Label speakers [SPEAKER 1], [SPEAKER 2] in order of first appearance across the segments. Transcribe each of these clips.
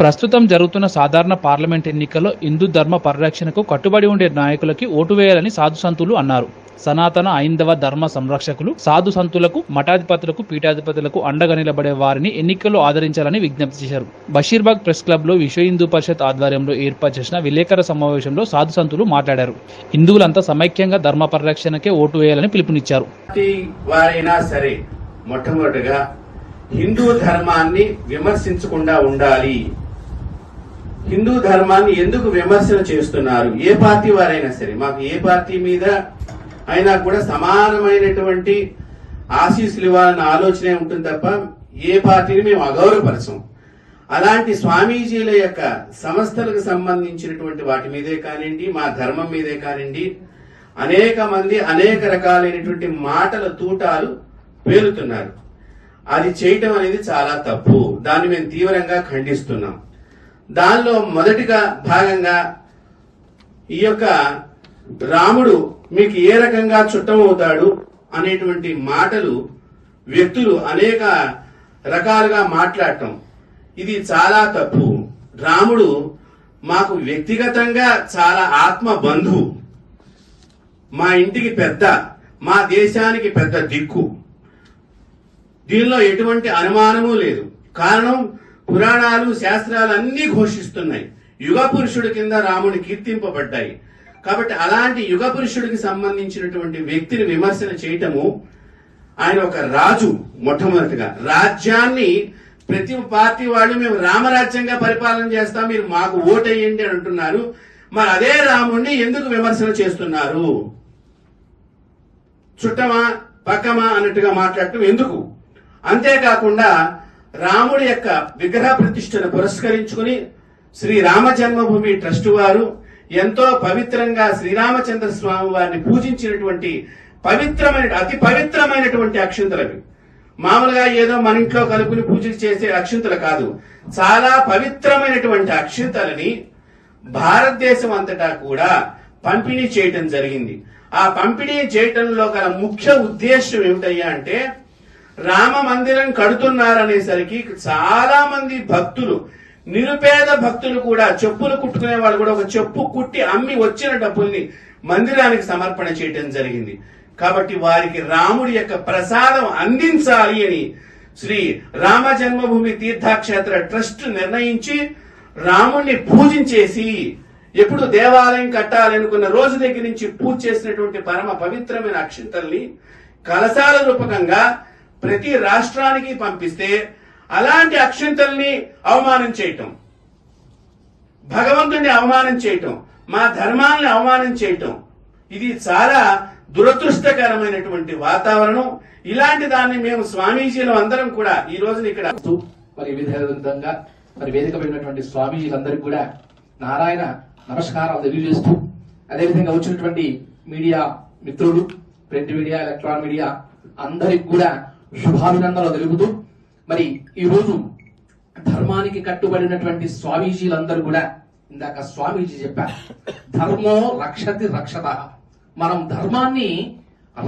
[SPEAKER 1] ప్రస్తుతం జరుగుతున్న సాధారణ పార్లమెంట్ ఎన్నికల్లో హిందూ ధర్మ పరిరక్షణకు కట్టుబడి ఉండే నాయకులకి ఓటు వేయాలని సాధు సంతులు అన్నారు. సనాతన ఐందవ ధర్మ సంరక్షకులు సాధు సంతులకు మఠాధిపతులకు పీఠాధిపతులకు అండగా నిలబడే వారిని ఎన్నికల్లో ఆదరించాలని విజ్ఞప్తి చేశారు. బషీర్బాగ్ ప్రెస్ క్లబ్లో విశ్వ హిందూ పరిషత్ ఆధ్వర్యంలో ఏర్పాటు చేసిన విలేకరుల సమావేశంలో సాధు సంతులు మాట్లాడారు. హిందువులంతా సమైక్యంగా ధర్మ పరిరక్షణకే ఓటు వేయాలని పిలుపునిచ్చారు.
[SPEAKER 2] వారైనా సరే మొట్టమొదటిగా హిందూ ధర్మాన్ని విమర్శించకుండా ఉండాలి. హిందూ ధర్మాన్ని ఎందుకు విమర్శన చేస్తున్నారు? ఏ పార్టీ వారైనా సరే మాకు ఏ పార్టీ మీద అయినా కూడా సమానమైనటువంటి ఆశీస్సులు ఇవ్వాలన్న ఆలోచనే ఉంటుంది తప్ప ఏ పార్టీని మేము అగౌరవపరచం. అలాంటి స్వామీజీల యొక్క సంస్థలకు సంబంధించినటువంటి వాటి మీదే కానివ్వండి మా ధర్మం మీదే కానివ్వండి అనేక మంది అనేక రకాలైనటువంటి మాటల తూటాలు పేలుతున్నారు. అది చేయటం అనేది చాలా తప్పు. దాన్ని మేము తీవ్రంగా ఖండిస్తున్నాం. దానిలో మొదటిగా భాగంగా ఈ యొక్క రాముడు మీకు ఏ రకంగా చుట్టమవుతాడు అనేటువంటి మాటలు వ్యక్తులు అనేక రకాలుగా మాట్లాడటం. ఇది చాలా తప్పు. రాముడు మాకు వ్యక్తిగతంగా చాలా ఆత్మ బంధువు. మా ఇంటికి పెద్ద మా దేశానికి పెద్ద దిక్కు. దీనిలో ఎటువంటి అనుమానము లేదు. కారణం పురాణాలు శాస్త్రాలు అన్నీ ఘోషిస్తున్నాయి. యుగ పురుషుడి కింద రాముని కీర్తింపబడ్డాయి. కాబట్టి అలాంటి యుగ పురుషుడికి సంబంధించినటువంటి వ్యక్తిని విమర్శన చేయటము ఆయన ఒక రాజు మొట్టమొదటిగా. రాజ్యాన్ని ప్రతి పార్టీ వాళ్ళు మేము రామరాజ్యంగా పరిపాలన చేస్తాం మీరు మాకు ఓటేయండి అని అంటున్నారు. మరి అదే రాముణ్ణి ఎందుకు విమర్శన చేస్తున్నారు? చుట్టమా పక్కమా అన్నట్టుగా మాట్లాడటం ఎందుకు? అంతేకాకుండా రాముడి యొక్క విగ్రహ ప్రతిష్టను పురస్కరించుకుని శ్రీ రామ జన్మభూమి ట్రస్ట్ వారు ఎంతో పవిత్రంగా శ్రీరామచంద్ర స్వామి వారిని పూజించినటువంటి పవిత్రమైన అతి పవిత్రమైనటువంటి అక్షంతలవి మామూలుగా ఏదో మన ఇంట్లో కలుపుని పూజలు చేసే అక్షింతలు కాదు. చాలా పవిత్రమైనటువంటి అక్షంతలని భారతదేశం అంతటా కూడా పంపిణీ చేయటం జరిగింది. ఆ పంపిణీ చేయటంలో గల ముఖ్య ఉద్దేశం ఏమిటయ్యా అంటే రామ మందిరం కడుతున్నారనేసరికి చాలా మంది భక్తులు నిరుపేద భక్తులు కూడా చెప్పులు కుట్టుకునే వాళ్ళు కూడా ఒక చెప్పు కుట్టి అమ్మి వచ్చిన డబ్బుల్ని మందిరానికి సమర్పణ చేయటం జరిగింది. కాబట్టి వారికి రాముడి యొక్క ప్రసాదం అందించాలి అని శ్రీ రామ జన్మభూమి తీర్థక్షేత్ర ట్రస్ట్ నిర్ణయించి రాముణ్ణి పూజించేసి ఎప్పుడు దేవాలయం కట్టాలనుకున్న రోజు దగ్గర నుంచి పూజ చేసినటువంటి పరమ పవిత్రమైన అక్షింతల్ని కలశాల రూపకంగా ప్రతి రాష్ట్రానికి పంపిస్తే అలాంటి అక్షింతల్ని అవమానం చేయటం. భగవంతుడిని అవమానం చేయటం మా ధర్మాన్ని అవమానం చేయటం. ఇది చాలా దురదృష్టకరమైనటువంటి వాతావరణం. ఇలాంటి దాన్ని మేము స్వామీజీలు అందరం కూడా ఈ రోజున ఇక్కడ
[SPEAKER 3] మరి విధంగా మరి వేదిక పడినటువంటి స్వామీజీలందరికీ కూడా నారాయణ నమస్కారాలు తెలియజేస్తూ అదేవిధంగా వచ్చినటువంటి మీడియా మిత్రులు ప్రింట్ మీడియా ఎలక్ట్రానిక్ మీడియా అందరికి కూడా శుభాభినందనలు తెలుపుతూ మరి ఈ రోజు ధర్మానికి కట్టుబడినటువంటి స్వామీజీలందరూ కూడా ఇందాక స్వామీజీ చెప్పారు ధర్మో రక్షతి రక్షత. మనం ధర్మాన్ని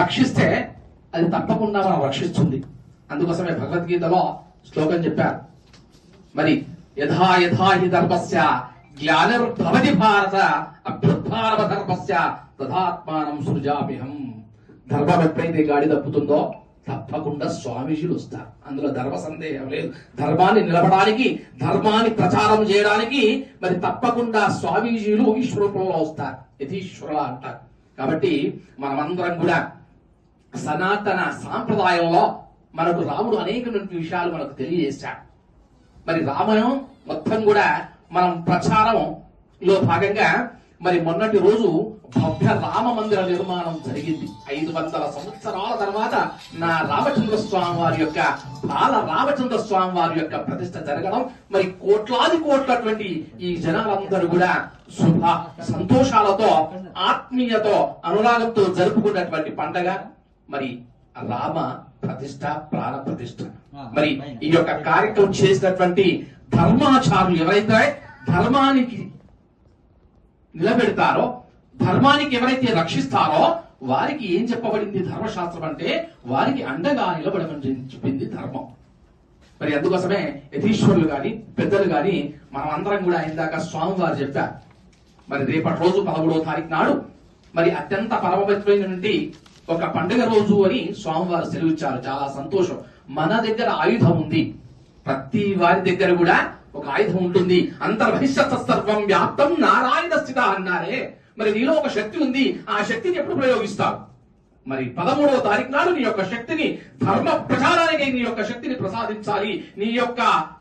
[SPEAKER 3] రక్షిస్తే అది తప్పకుండా మనం రక్షిస్తుంది. అందుకోసమే భగవద్గీతలో శ్లోకం చెప్పారు. మరి యథా యథా హి ధర్మస్య గ్లానిర్భవతి భారత అభ్యుద్భారవ ధర్మస్య తథాత్మానం సృజామిహం ధర్మం ఎప్పుడైతే గాడి తప్పుతుందో తప్పకుండా స్వామీజీలు వస్తారు. అందులో ధర్మ సందేహం లేదు. ధర్మాన్ని నిలబడానికి ధర్మాన్ని ప్రచారం చేయడానికి మరి తప్పకుండా స్వామీజీలు ఈశ్వరూపంలో వస్తారు. యతీశ్వరుల అంటారు. కాబట్టి మనమందరం కూడా సనాతన సాంప్రదాయంలో మనకు రాముడు అనేకటువంటి విషయాలు మనకు తెలియజేశాడు. మరి రామాయణం మొత్తం కూడా మనం ప్రచారంలో భాగంగా మరి మొన్నటి రోజు భవ్య రామ మందిర నిర్మాణం జరిగింది. ఐదు వందల సంవత్సరాల తర్వాత నా రామచంద్ర స్వామి వారి యొక్క బాల రామచంద్ర స్వామి వారి యొక్క ప్రతిష్ట జరగడం మరి కోట్లాది కోట్లటువంటి ఈ జనాలందరూ కూడా శుభ సంతోషాలతో ఆత్మీయతో అనురాగంతో జరుపుకున్నటువంటి పండగ. మరి రామ ప్రతిష్ట ప్రాణ ప్రతిష్ట. మరి ఈ యొక్క కార్యక్రమం చేసినటువంటి ధర్మాచారులు ఎవరైతే ధర్మానికి నిలబెడతారో ధర్మానికి ఎవరైతే రక్షిస్తారో వారికి ఏం చెప్పబడింది ధర్మశాస్త్రం అంటే వారికి అండగా నిలబడమని చెప్పింది ధర్మం. మరి అందుకోసమే యతీశ్వరులు గాని పెద్దలు గాని మనం అందరం కూడా ఇందాక స్వామివారు చెప్పారు. మరి రేపటి రోజు పదమూడవ తారీఖు నాడు మరి అత్యంత పరమపవిత్రమైనటువంటి ఒక పండుగ రోజు అని స్వామివారు సెలవిచ్చారు. చాలా సంతోషం. మన దగ్గర ఆయుధం ఉంది. ప్రతి వారి దగ్గర కూడా ఒక ఆయుధం ఉంటుంది. అంతర్భవిష్యత్ సర్వం వ్యాప్తం. నారాయణ స్థిత అన్నారే. మరి నీలో ఒక శక్తి ఉంది. ఆ శక్తిని ఎప్పుడు ప్రయోగిస్తావు? మరి పదమూడవ తారీఖు నాడు నీ యొక్క శక్తిని ధర్మ ప్రచారానికి నీ యొక్క శక్తిని ప్రసాదించాలి. నీ యొక్క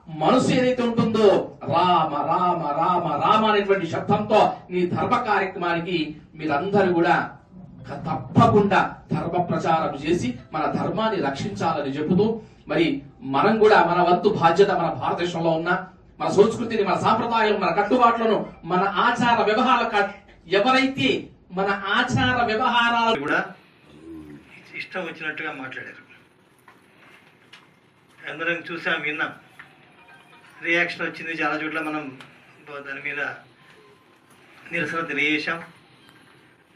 [SPEAKER 3] మనసు ఏదైతే ఉంటుందో రామ రామ రామ రామ అనేటువంటి శబ్దంతో నీ ధర్మ కార్యక్రమానికి మీరందరూ కూడా తప్పకుండా ధర్మ ప్రచారం చేసి మన ధర్మాన్ని రక్షించాలని చెబుతూ మరి మనం కూడా మన వంతు బాధ్యత మన భారతదేశంలో ఉన్న మన సంస్కృతిని మన సాంప్రదాయాలు మన కట్టుబాట్లను మన ఆచార వ్యవహార ఎవరైతే మన ఆచార వ్యవహారాలు
[SPEAKER 4] కూడా ఇష్టం వచ్చినట్టుగా మాట్లాడారు. అందరం చూసాం విన్నాం. రియాక్షన్ వచ్చింది చాలా చోట్ల మనం దాని మీద నిరసన తెలియజేశాం.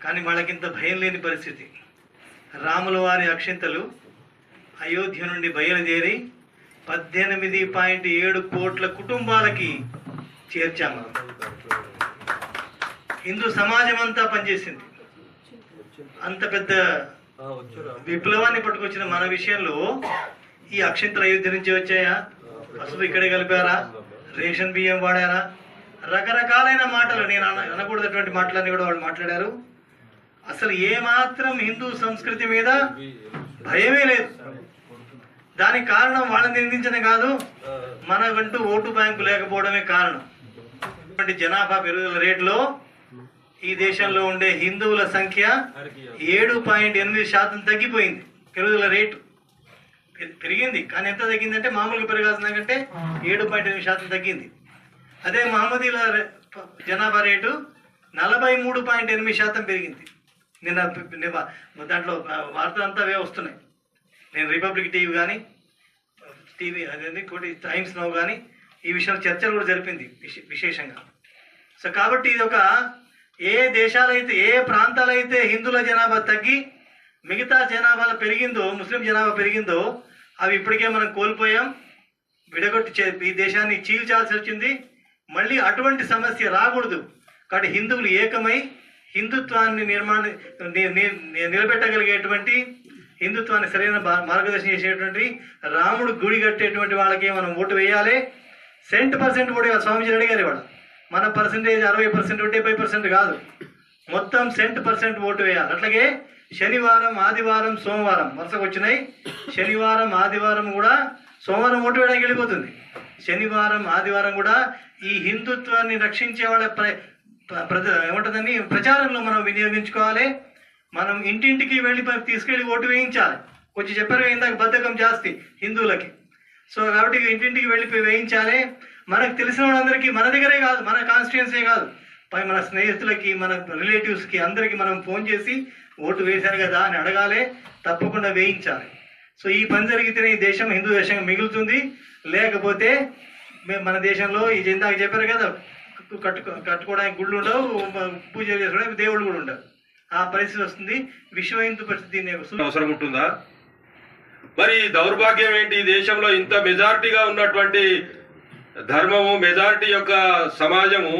[SPEAKER 4] కానీ వాళ్ళకింత భయం లేని పరిస్థితి. రాముల వారి అక్షింతలు అయోధ్య నుండి బయలుదేరి పద్దెనిమిది పాయింట్ ఏడు కోట్ల కుటుంబాలకి చేర్చాము హిందూ సమాజం అంతా పనిచేసింది. అంత పెద్ద విప్లవాన్ని పట్టుకొచ్చిన మన విషయంలో ఈ అక్షంతల అయోధ్య నుంచి వచ్చాయా? పసుపు ఇక్కడే కలిపారా? రేషన్ బియ్యం వాడారా? రకరకాలైన మాటలు. నేను అనకూడదటువంటి మాటలన్నీ కూడా వాళ్ళు మాట్లాడారు. అసలు ఏమాత్రం హిందూ సంస్కృతి మీద భయమే లేదు. దానికి కారణం వాళ్ళని నిందించడం కాదు మనకంటూ ఓటు బ్యాంకు లేకపోవడమే కారణం. ఇటువంటి జనాభా పెరుగుదల రేట్లో ఈ దేశంలో ఉండే హిందువుల సంఖ్య ఏడు పాయింట్ ఎనిమిది శాతం తగ్గిపోయింది పెరుగుదల రేటు. పెరిగింది కానీ ఎంత తగ్గిందంటే మామూలుగా పెరగాల్సిన కంటే ఏడు పాయింట్ ఎనిమిది శాతం తగ్గింది. అదే మహమ్మదీల రే- జనాభా రేటు నలభై మూడు పాయింట్ ఎనిమిది శాతం పెరిగింది. నిన్న దాంట్లో వార్తలు అంతా అవే వస్తున్నాయి. నేను రిపబ్లిక్ టీవీ కానీ టీవీ అదేంటి కోటి టైమ్స్ నో కానీ ఈ విషయంలో చర్చలు కూడా జరిపింది విశేషంగా. సో కాబట్టి ఇది ఒక ఏ దేశాలైతే ఏ ప్రాంతాలైతే హిందువుల జనాభా తగ్గి మిగతా జనాభా పెరిగిందో ముస్లిం జనాభా పెరిగిందో అవి ఇప్పటికే మనం కోల్పోయాం విడగొట్టి ఈ దేశాన్ని చీల్చాల్సి వచ్చింది. మళ్ళీ అటువంటి సమస్య రాకూడదు. కాబట్టి హిందువులు ఏకమై హిందుత్వాన్ని నిర్మాణ ని- ని- నిలబెట్టగలిగేటువంటి హిందుత్వాన్ని సరైన మార్గదర్శనం చేసేటువంటి రాముడు గుడి కట్టేటువంటి వాళ్ళకి మనం ఓటు వేయాలి. సెంట్ పర్సెంట్ కూడా స్వామిజీ అడిగారు ఇవాళ. మన పర్సెంటేజ్ అరవై పర్సెంట్ డెబ్బై పర్సెంట్ కాదు. మొత్తం సెంట్ పర్సెంట్ ఓటు వేయాలి. అట్లాగే శనివారం ఆదివారం సోమవారం వరుసకు వచ్చినాయి. శనివారం ఆదివారం కూడా సోమవారం ఓటు వేయడానికి వెళ్ళిపోతుంది. శనివారం ఆదివారం కూడా ఈ హిందుత్వాన్ని రక్షించే వాళ్ళ ప్ర ప్ర- ఏమంటుందని ప్రచారంలో మనం వినియోగించుకోవాలి. మనం ఇంటింటికి వెళ్ళి తీసుకెళ్ళి ఓటు వేయించాలి. కొంచెం చెప్పారు ఇందాక బద్ధకం జాస్తి హిందువులకి. సో కాబట్టి ఇంటింటికి వెళ్ళి వేయించాలి. మనకు తెలిసిన వాళ్ళందరికీ మన దగ్గరే కాదు మన కాన్స్టిట్యున్సీ కాదు. పై మన స్నేహితులకి మన రిలేటివ్స్కి అందరికీ మనం ఫోన్ చేసి ఓటు వేశారు కదా అని అడగాలి తప్పకుండా వేయించాలి. సో ఈ పని జరిగితేనే ఈ దేశం హిందూ దేశంగా మిగులుతుంది. లేకపోతే మన దేశంలో ఈ ఇందాక చెప్పారు కదా కట్టు కట్టుకోవడానికి గుళ్ళు ఉండవు పూజ చేసుకోవడానికి దేవుళ్ళు కూడా ఉండవు ఆ పరిస్థితి వస్తుంది. విశ్వ హిందూ పరిస్థితి?
[SPEAKER 5] అవసరం ఉంటుందా? మరి దౌర్భాగ్యం ఏంటి? ఈ దేశంలో ఇంత మెజారిటీగా ఉన్నటువంటి ధర్మము మెజారిటీ యొక్క సమాజము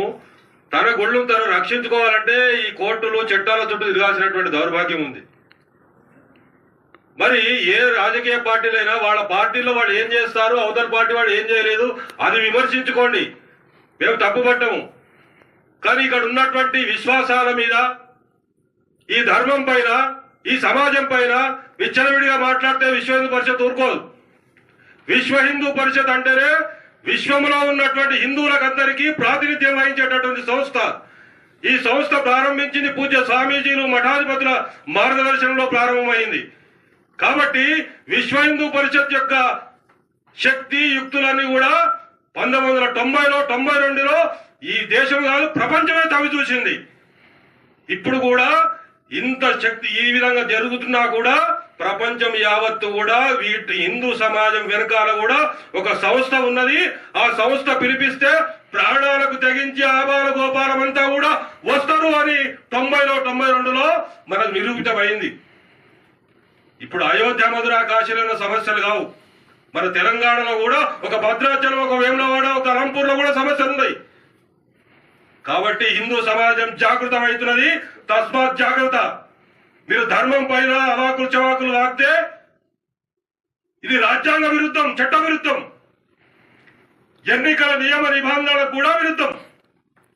[SPEAKER 5] తన గుళ్ళు తను రక్షించుకోవాలంటే ఈ కోర్టులు చట్టాల చుట్టూ తిరగాల్సినటువంటి దౌర్భాగ్యం ఉంది. మరి ఏ రాజకీయ పార్టీలైనా వాళ్ళ పార్టీలో వాళ్ళు ఏం చేస్తారు? అవతల పార్టీ వాళ్ళు ఏం చేయలేదు? అది విమర్శించుకోండి. మేము తప్పుపట్టము కానీ ఇక్కడ ఉన్నటువంటి విశ్వాసాల మీద ఈ ధర్మం పైన ఈ సమాజం పైన విచ్చలవిడిగా మాట్లాడితే విశ్వ హిందూ పరిషత్ ఊరుకోదు. విశ్వ హిందూ పరిషత్ అంటేనే విశ్వంలో ఉన్నటువంటి హిందువులకందరికీ ప్రాతినిధ్యం వహించేటటువంటి సంస్థ. ఈ సంస్థ ప్రారంభించింది పూజ్య స్వామీజీలు మఠాధిపతుల మార్గదర్శనంలో ప్రారంభమైంది. కాబట్టి విశ్వ హిందూ పరిషత్ యొక్క శక్తి యుక్తులన్నీ కూడా పంతొమ్మిది వందల తొంభైలో తొంభై రెండులో ఈ దేశం కాదు ప్రపంచమే తవి చూసింది. ఇప్పుడు కూడా ఇంత శక్తి ఈ విధంగా జరుగుతున్నా కూడా ప్రపంచం యావత్తు కూడా వీటి హిందూ సమాజం వెనకాల కూడా ఒక సంస్థ ఉన్నది. ఆ సంస్థ పిలిపిస్తే ప్రాణాలకు తెగించి ఆబాల గోపాలం అంతా కూడా వస్తారు అని తొంభైలో తొంభై రెండులో మనకు నిరూపితమైంది. ఇప్పుడు అయోధ్య మధుర కాశీలో సమస్యలు కావు. మన తెలంగాణలో కూడా ఒక భద్రాచలం ఒక వేములవాడ ఒక అలంపూర్లో కూడా సమస్యలు ఉన్నాయి కాబట్టి హిందూ సమాజం జాగృతం అవుతున్నది తస్మాత్ జాగ్రత్త. మీరు ధర్మం పైన అవాకులు చవాకులు వాగితే ఇది రాజ్యాంగ విరుద్ధం చట్ట విరుద్ధం. ఎన్నికల నియమ నిబంధనలకు కూడా విరుద్ధం.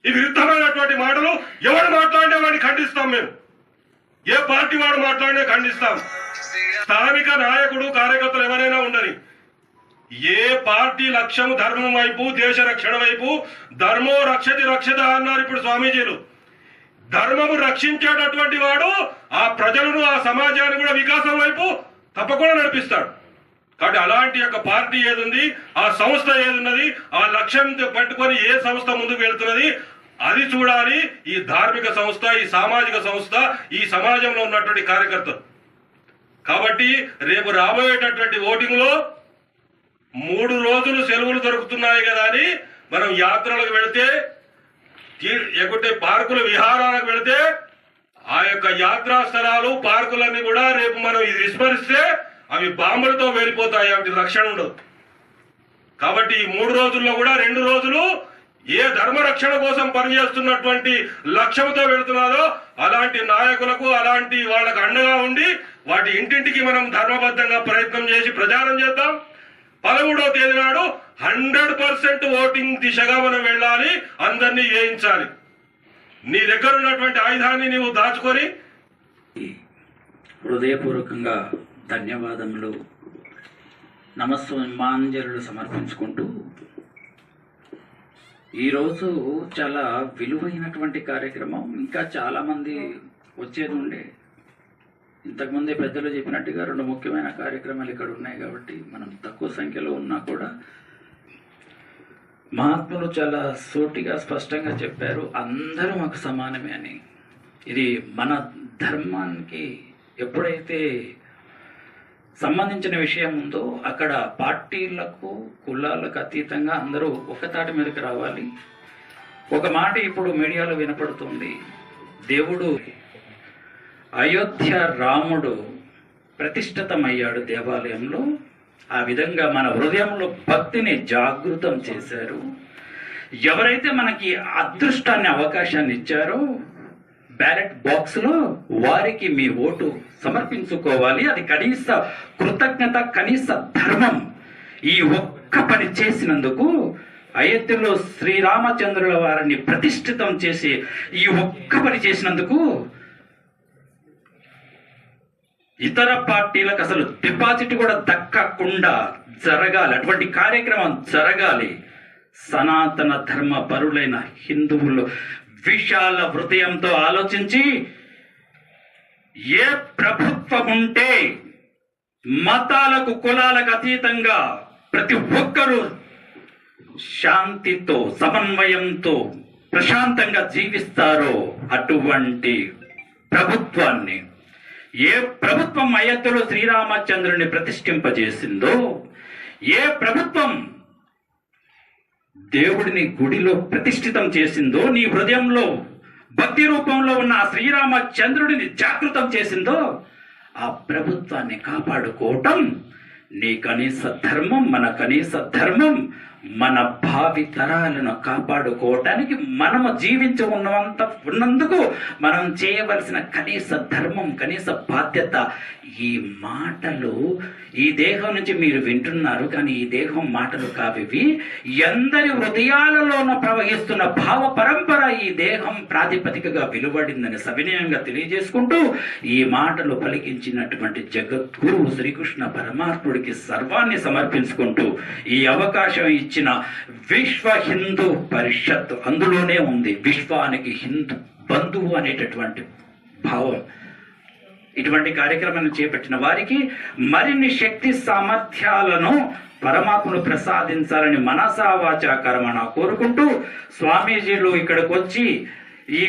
[SPEAKER 5] ఈ విరుద్ధమైనటువంటి మాటలు ఎవరు మాట్లాడినా వాడిని ఖండిస్తాం మేము. ఏ పార్టీ వాడు మాట్లాడినా ఖండిస్తాం. స్థానిక నాయకుడు కార్యకర్తలు ఎవరైనా ఉండని ఏ పార్టీ లక్ష్యం ధర్మం వైపు దేశ రక్షణ వైపు ధర్మో రక్షతి రక్షత అన్నారు ఇప్పుడు స్వామీజీలు. ధర్మము రక్షించేటటువంటి వాడు ఆ ప్రజలను ఆ సమాజాన్ని కూడా వికాసం వైపు తప్పకుండా నడిపిస్తాడు. కాబట్టి అలాంటి యొక్క పార్టీ ఏదుంది ఆ సంస్థ ఏదున్నది ఆ లక్ష్యం పట్టుకొని ఏ సంస్థ ముందుకు వెళ్తున్నది అది చూడాలి. ఈ ధార్మిక సంస్థ ఈ సామాజిక సంస్థ ఈ సమాజంలో ఉన్నటువంటి కార్యకర్తలు. కాబట్టి రేపు రాబోయేటటువంటి ఓటింగ్లో మూడు రోజులు సెలవులు దొరుకుతున్నాయి కదా అని మనం యాత్రలకు వెళితే తీ- పార్కుల విహారాలకు వెళితే ఆ యొక్క యాత్రా స్థలాలు పార్కులన్నీ కూడా రేపు మనం ఇది విస్మరిస్తే అవి బాంబులతో వెళ్ళిపోతాయి వాటి రక్షణ ఉండదు. కాబట్టి ఈ మూడు రోజుల్లో కూడా రెండు రోజులు ఏ ధర్మ రక్షణ కోసం పనిచేస్తున్నటువంటి లక్ష్యంతో వెళుతున్నారో అలాంటి నాయకులకు అలాంటి వాళ్ళకు అండగా ఉండి వాటి ఇంటింటికి మనం ధర్మబద్ధంగా ప్రయత్నం చేసి ప్రచారం చేద్దాం. పదమూడవ తేదీ నాడు హండ్రెడ్ పర్సెంట్ ఓటింగ్ దిశగా మనం వెళ్ళాలి అందరినీ వేయించాలి నీ దగ్గర ఉన్నటువంటి ఆయుధాన్ని నీవు దాచుకొని
[SPEAKER 6] హృదయపూర్వకంగా ధన్యవాదములు. నమస్మాంజలు సమర్పించుకుంటూ ఈరోజు చాలా విలువైనటువంటి కార్యక్రమం. ఇంకా చాలా మంది వచ్చేది ఉండే. ఇంతకుముందే పెద్దలు చెప్పినట్టుగా రెండు ముఖ్యమైన కార్యక్రమాలు ఇక్కడ ఉన్నాయి కాబట్టి మనం తక్కువ సంఖ్యలో ఉన్నా కూడా మహాత్ములు చాలా సూటిగా స్పష్టంగా చెప్పారు. అందరూ మాకు సమానమే అని. ఇది మన ధర్మానికి ఎప్పుడైతే సంబంధించిన విషయం ఉందో అక్కడ పార్టీలకు కులాలకు అతీతంగా అందరూ ఒకతాటి మీదకి రావాలి. ఒక మాట ఇప్పుడు మీడియాలో వినపడుతుంది. దేవుడు అయోధ్య రాముడు ప్రతిష్ఠితమయ్యాడు దేవాలయంలో. ఆ విధంగా మన హృదయంలో భక్తిని జాగృతం చేశారు. ఎవరైతే మనకి అదృష్టాన్ని అవకాశాన్ని ఇచ్చారో బ్యాలెట్ బాక్స్లో వారికి మీ ఓటు సమర్పించుకోవాలి. అది కనీస కృతజ్ఞత కనీస ధర్మం ఈ ఒక్క పని చేసినందుకు అయోధ్యలో శ్రీరామచంద్రుల వారిని ప్రతిష్ఠితం చేసి ఈ ఒక్క పని చేసినందుకు ఇతర పార్టీలకు అసలు డిపాజిట్ కూడా దక్కకుండా జరగాలి. అటువంటి కార్యక్రమం జరగాలి. సనాతన ధర్మ పరులైన హిందువులు విశాల హృదయంతో ఆలోచించి ఏ ప్రభుత్వం ఉంటే మతాలకు కులాలకు అతీతంగా ప్రతి ఒక్కరూ శాంతితో సమన్వయంతో ప్రశాంతంగా జీవిస్తారో అటువంటి ప్రభుత్వాన్ని ఏ ప్రభుత్వం అయోధ్యలో శ్రీరామచంద్రుని ప్రతిష్ఠింపజేసిందో ఏ ప్రభుత్వం దేవుడిని గుడిలో ప్రతిష్ఠితం చేసిందో నీ హృదయంలో భక్తి రూపంలో ఉన్న శ్రీరామచంద్రుడిని జాగృతం చేసిందో ఆ ప్రభుత్వాన్ని కాపాడుకోవటం నీ కనీస ధర్మం మన కనీస ధర్మం మన భావి తరాలను కాపాడుకోవటానికి మనము జీవించి ఉన్నంత ఉన్నందుకు మనం చేయవలసిన కనీస ధర్మం కనీస బాధ్యత ఈ మాటలు ఈ దేహం నుంచి మీరు వింటున్నారు కానీ ఈ దేహం మాటలు కావివి ఎందరి హృదయాలలోన ప్రవహిస్తున్న భావ పరంపర ఈ దేహం ప్రాతిపదికగా వెలువడిందని సవినయంగా తెలియజేసుకుంటూ ఈ మాటలు పలికించినటువంటి జగద్గురు శ్రీకృష్ణ పరమాత్ముడికి సర్వాన్ని సమర్పించుకుంటూ ఈ అవకాశం ఇచ్చిన విశ్వ హిందూ పరిషత్ అందులోనే ఉంది. విశ్వానికి హిందూ బంధువు అనేటటువంటి భావం. ఇటువంటి కార్యక్రమాన్ని చేపట్టిన వారికి మరిన్ని శక్తి సామర్థ్యాలను పరమాత్మను ప్రసాదించాలని మనసావాచ కర్మణ కోరుకుంటూ స్వామీజీలు ఇక్కడికి వచ్చి ఈ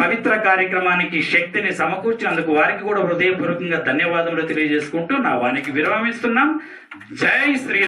[SPEAKER 6] పవిత్ర కార్యక్రమానికి శక్తిని సమకూర్చినందుకు వారికి కూడా హృదయపూర్వకంగా ధన్యవాదములు తెలియజేసుకుంటూ నా వానికి విరామిస్తున్నాం జై శ్రీ